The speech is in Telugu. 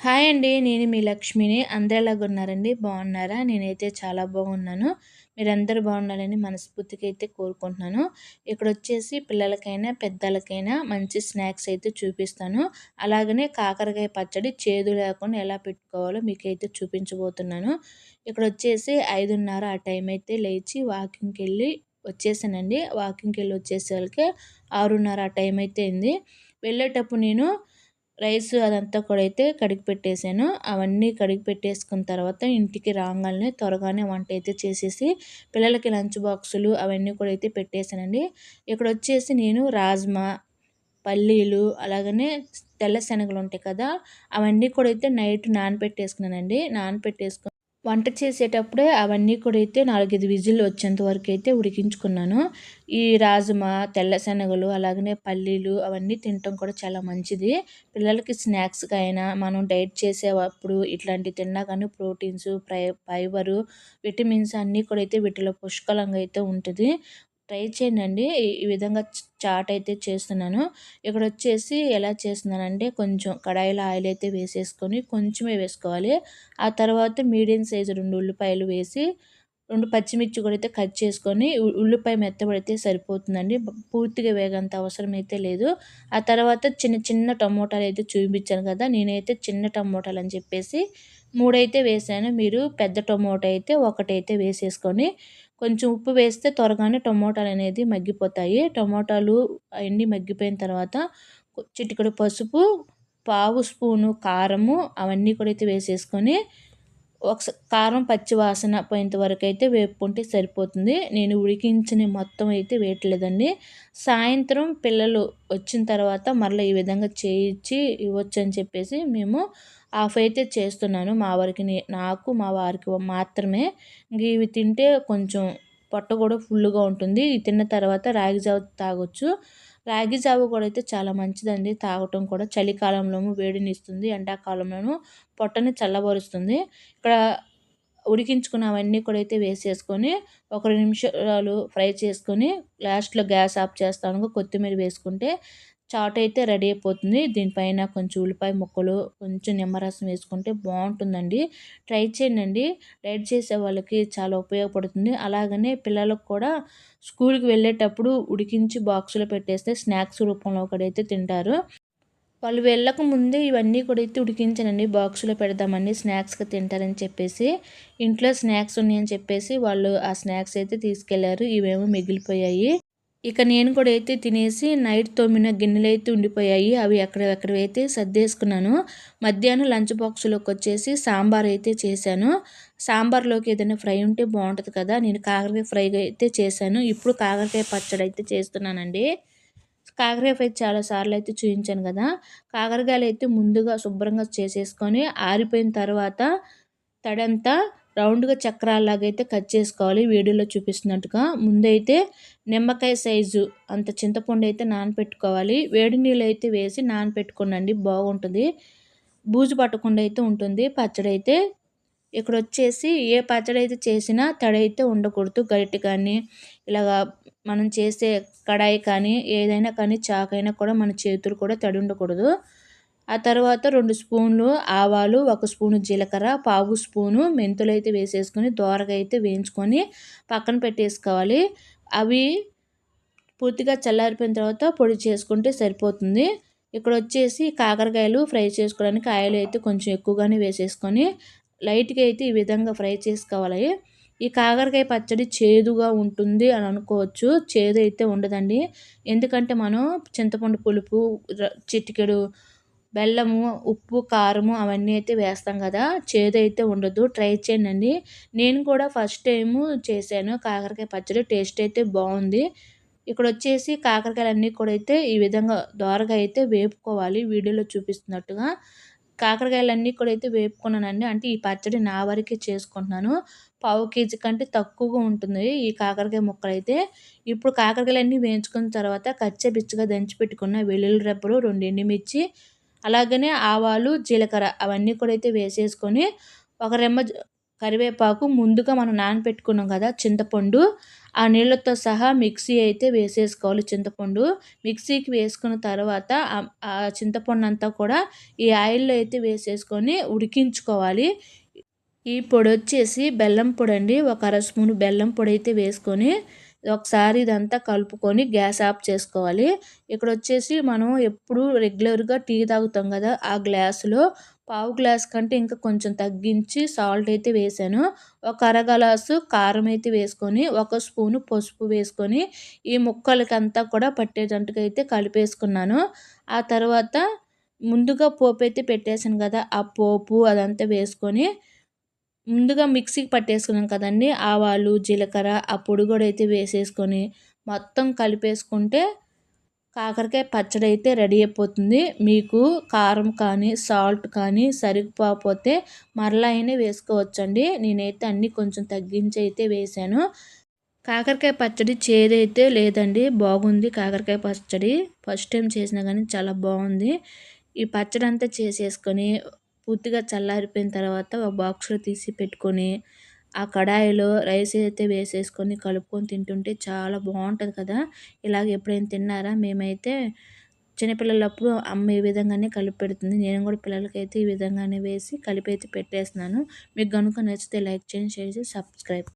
హాయ్ అండి నేను మీ లక్ష్మిని. అందరు ఎలాగున్నారండి బాగున్నారా? నేనైతే చాలా బాగున్నాను. మీరందరూ బాగుండాలని మనస్ఫూర్తిగా అయితే కోరుకుంటున్నాను. ఇక్కడ వచ్చేసి పిల్లలకైనా పెద్దలకైనా మంచి స్నాక్స్ అయితే చూపిస్తాను. అలాగనే కాకరకాయ పచ్చడి చేదు లేకుండా ఎలా పెట్టుకోవాలో మీకైతే చూపించబోతున్నాను. ఇక్కడ వచ్చేసి ఐదున్నర ఆ టైం అయితే లేచి వాకింగ్కి వెళ్ళి వచ్చేసానండి. వాకింగ్కి వెళ్ళి వచ్చేసరికి ఆరున్నర ఆ టైం అయితే అయింది. వెళ్ళేటప్పుడు నేను రైస్ అదంతా కూడా అయితే కడిగి పెట్టేశాను అవన్నీ కడిగి పెట్టేసుకున్న తర్వాత ఇంటికి రాగానే త్వరగానే వంట అయితే చేసేసి పిల్లలకి లంచ్ బాక్సులు అవన్నీ కూడా అయితే పెట్టేశానండి. ఇక్కడ వచ్చేసి నేను రాజ్మా పల్లీలు అలాగనే తెల్ల శనగలు ఉంటాయి కదా అవన్నీ కూడా అయితే నైట్ నానపెట్టేసుకున్నానండి నానపెట్టేసుకుని వంట చేసేటప్పుడే అవన్నీ కూడా అయితే నాలుగైదు విజిల్లు వచ్చేంత వరకు అయితే ఉడికించుకున్నాను. ఈ రాజమా తెల్ల శనగలు అలాగనే పల్లీలు అవన్నీ తినటం కూడా చాలా మంచిది. పిల్లలకి స్నాక్స్గా అయినా మనం డైట్ చేసేటప్పుడు ఇట్లాంటివి తిన్నా కానీ ప్రోటీన్స్ ఫైబరు విటమిన్స్ అన్నీ కూడా అయితే వీటిలో పుష్కలంగా అయితే ఉంటుంది. ట్రై చేయండి ఈ విధంగా చాట్ అయితే చేస్తున్నాను. ఇక్కడ వచ్చేసి ఎలా చేస్తున్నానంటే కొంచెం కడాయిలో ఆయిల్ అయితే వేసేసుకొని కొంచెమే వేసుకోవాలి. ఆ తర్వాత మీడియం సైజు రెండు ఉల్లిపాయలు వేసి రెండు పచ్చిమిర్చి కూడా అయితే కట్ చేసుకొని ఉల్లిపాయ మెత్తబడితే సరిపోతుందండి. పూర్తిగా వేగంత అవసరం అయితే లేదు. ఆ తర్వాత చిన్న చిన్న టమోటాలు అయితే చూపించాను కదా నేనైతే చిన్న టమోటాలు అని చెప్పేసి మూడైతే వేసాను. మీరు పెద్ద టొమాటో అయితే ఒకటైతే వేసేసుకొని కొంచెం ఉప్పు వేస్తే త్వరగానే టొమాటోలు అనేది మగ్గిపోతాయి. టొమాటోలు అవన్నీ మగ్గిపోయిన తర్వాత చిటికడు పసుపు పావు స్పూను కారము అవన్నీ కూడా అయితే వేసేసుకొని ఒక కారం పచ్చి వాసన పోయేంత వరకు అయితే వేపుకుంటే సరిపోతుంది. నేను ఉడికించిన మొత్తం అయితే వేయట్లేదండి. సాయంత్రం పిల్లలు వచ్చిన తర్వాత మరలా ఈ విధంగా చేయించి ఇవ్వచ్చు అని చెప్పేసి మేము ఆఫ్ అయితే చేస్తున్నాను. మా వారికి నాకు మా వారికి మాత్రమే. ఇవి తింటే కొంచెం పొట్ట కూడా ఫుల్గా ఉంటుంది. ఇది తిన్న తర్వాత రాగి జావ తాగొచ్చు. రాగి జావ కూడా అయితే చాలా మంచిదండి. తాగటం కూడా చలికాలంలోనూ వేడిని ఇస్తుంది ఎండాకాలంలోనూ పొట్టని చల్లబరుస్తుంది. ఇక్కడ ఉడికించుకున్నవన్నీ కూడా అయితే వేసేసుకొని ఒక రెండు నిమిషాలు ఫ్రై చేసుకొని లాస్ట్లో గ్యాస్ ఆఫ్ చేస్తాను. కొత్తిమీర వేసుకుంటే చాట్ అయితే రెడీ అయిపోతుంది. దీనిపైన కొంచెం ఉల్లిపాయ ముక్కలు కొంచెం నిమ్మరసం వేసుకుంటే బాగుంటుందండి. ట్రై చేయండి. డైట్ చేసే వాళ్ళకి చాలా ఉపయోగపడుతుంది. అలాగనే పిల్లలకు కూడా స్కూల్కి వెళ్ళేటప్పుడు ఉడికించి బాక్సులో పెట్టేస్తే స్నాక్స్ రూపంలో ఒకడైతే తింటారు. వాళ్ళు వెళ్ళక ముందే ఇవన్నీ కూడా అయితే ఉడికించానండి. బాక్సులో పెడదామని స్నాక్స్గా తింటారని చెప్పేసి ఇంట్లో స్నాక్స్ ఉన్నాయని చెప్పేసి వాళ్ళు ఆ స్నాక్స్ అయితే తీసుకెళ్ళారు. ఇవేమో మిగిలిపోయాయి. ఇక నేను కూడా అయితే తినేసి నైట్ తోమిన గిన్నెలు అయితే ఉండిపోయాయి. అవి ఎక్కడ అయితే సర్దేసుకున్నాను. మధ్యాహ్నం లంచ్ బాక్స్లోకి వచ్చేసి సాంబార్ అయితే చేశాను. సాంబార్లోకి ఏదైనా ఫ్రై ఉంటే బాగుంటుంది కదా నేను కాకరకాయ ఫ్రై అయితే చేశాను. ఇప్పుడు కాకరకాయ పచ్చడి అయితే చేస్తున్నానండి. కాకరకాయ ఫ్రై చాలాసార్లు అయితే చూపించాను కదా కాకరకాయలు అయితే ముందుగా శుభ్రంగా చేసేసుకొని ఆరిపోయిన తర్వాత తడంతా రౌండ్గా చక్రాల్లాగా అయితే కట్ చేసుకోవాలి. వీడియోలో చూపిస్తున్నట్టుగా. ముందైతే నిమ్మకాయ సైజు అంత చింతపండు అయితే నానపెట్టుకోవాలి. వేడి నీళ్ళు అయితే వేసి నానపెట్టుకోనండి బాగుంటుంది. బూజు పట్టకుండా అయితే ఉంటుంది. పచ్చడి అయితే ఇక్కడ వచ్చేసి ఏ పచ్చడి అయితే చేసినా తడి అయితే ఉండకూడదు. గరిటె కానీ ఇలాగా మనం చేసే కడాయి కానీ ఏదైనా కానీ చాకైనా కూడా మన చేతులు కూడా తడి ఉండకూడదు. ఆ తర్వాత రెండు స్పూన్లు ఆవాలు ఒక స్పూను జీలకర్ర పావు స్పూను మెంతులు అయితే వేసేసుకొని దోరగా అయితే వేయించుకొని పక్కన పెట్టేసుకోవాలి. అవి పూర్తిగా చల్లారిపోయిన తర్వాత పొడి చేసుకుంటే సరిపోతుంది. ఇక్కడ వచ్చేసి కాకరకాయలు ఫ్రై చేసుకోవడానికి ఆయిల్ అయితే కొంచెం ఎక్కువగానే వేసేసుకొని లైట్గా అయితే ఈ విధంగా ఫ్రై చేసుకోవాలి. ఈ కాకరకాయ పచ్చడి చేదుగా ఉంటుంది అని అనుకోవచ్చు. చేదు అయితే ఉండదండి. ఎందుకంటే మనం చింతపండు పులుపు చిటికెడు బెల్లము ఉప్పు కారము అవన్నీ అయితే వేస్తాం కదా. చేదు అయితే ఉండదు. ట్రై చేయండి. నేను కూడా ఫస్ట్ టైము చేశాను. కాకరకాయ పచ్చడి టేస్ట్ అయితే బాగుంది. ఇక్కడ వచ్చేసి కాకరకాయలు అన్నీ కూడా అయితే ఈ విధంగా దోరగా అయితే వేపుకోవాలి. వీడియోలో చూపిస్తున్నట్టుగా. కాకరకాయలన్నీ కూడా అయితే వేపుకున్నానండి. అంటే ఈ పచ్చడి నా వరకే చేసుకుంటున్నాను. పావు కేజీ కంటే తక్కువగా ఉంటుంది ఈ కాకరకాయ ముక్కలు అయితే. ఇప్పుడు కాకరకాయలన్నీ వేయించుకున్న తర్వాత కచ్చే బిచ్చగా దంచి పెట్టుకున్న వెల్లుల్లి రెబ్బలు రెండు ఎండుమిర్చి అలాగనే ఆవాలు జీలకర్ర అవన్నీ కూడా అయితే వేసేసుకొని ఒక రెమ్మ కరివేపాకు ముందుగా మనం నానబెట్టుకున్నాం కదా చింతపండు ఆ నీళ్ళతో సహా మిక్సీ అయితే వేసేసుకోవాలి చింతపండు. మిక్సీకి వేసుకున్న తర్వాత ఆ చింతపండు అంతా కూడా ఈ ఆయిల్లో అయితే వేసేసుకొని ఉడికించుకోవాలి. ఈ పొడి వచ్చేసి బెల్లం పొడి అండి ఒక అర స్పూన్ బెల్లం పొడి అయితే వేసుకొని ఒకసారి ఇదంతా కలుపుకొని గ్యాస్ ఆఫ్ చేసుకోవాలి. ఇక్కడ వచ్చేసి మనం ఎప్పుడు రెగ్యులర్గా టీ తాగుతాం కదా ఆ గ్లాసులో. పావు గ్లాస్ కంటే ఇంకా కొంచెం తగ్గించి సాల్ట్ అయితే వేసాను. ఒక అర గ్లాసు కారం అయితే వేసుకొని ఒక స్పూను పసుపు వేసుకొని ఈ ముక్కలకి అంతా కూడా పట్టేటట్టుగా అయితే కలిపేసుకున్నాను. ఆ తర్వాత ముందుగా పోపు అయితే పెట్టేశాను కదా ఆ పోపు అదంతా వేసుకొని ముందుగా మిక్సీకి పట్టేసుకున్నాం కదండి. ఆవాలు జీలకర్ర ఆ పొడి కూడా అయితే వేసేసుకొని మొత్తం కలిపేసుకుంటే కాకరకాయ పచ్చడి అయితే రెడీ అయిపోతుంది. మీకు కారం కానీ సాల్ట్ కానీ సరిపోతే మరలా అయినా వేసుకోవచ్చండి. నేనైతే అన్నీ కొంచెం తగ్గించి అయితే వేసాను. కాకరకాయ పచ్చడి చేదైతే లేదండి. బాగుంది కాకరకాయ పచ్చడి. ఫస్ట్ టైం చేసినా కానీ చాలా బాగుంది. ఈ పచ్చడి అంతా చేసేసుకొని పూర్తిగా చల్లారిపోయిన తర్వాత ఒక బాక్స్లో తీసి పెట్టుకొని ఆ కడాయిలో రైస్ అయితే వేసేసుకొని కలుపుకొని తింటుంటే చాలా బాగుంటుంది కదా. ఇలాగ ఎప్పుడైనా తిన్నారా? మేమైతే చిన్నపిల్లలప్పుడు అమ్మ ఈ విధంగానే కలిపి పెడుతుంది. నేను కూడా పిల్లలకైతే ఈ విధంగానే వేసి కలిపి అయితే పెట్టేస్తున్నాను. మీకు కనుక నచ్చితే లైక్ చేయండి షేర్ చేసి సబ్స్క్రైబ్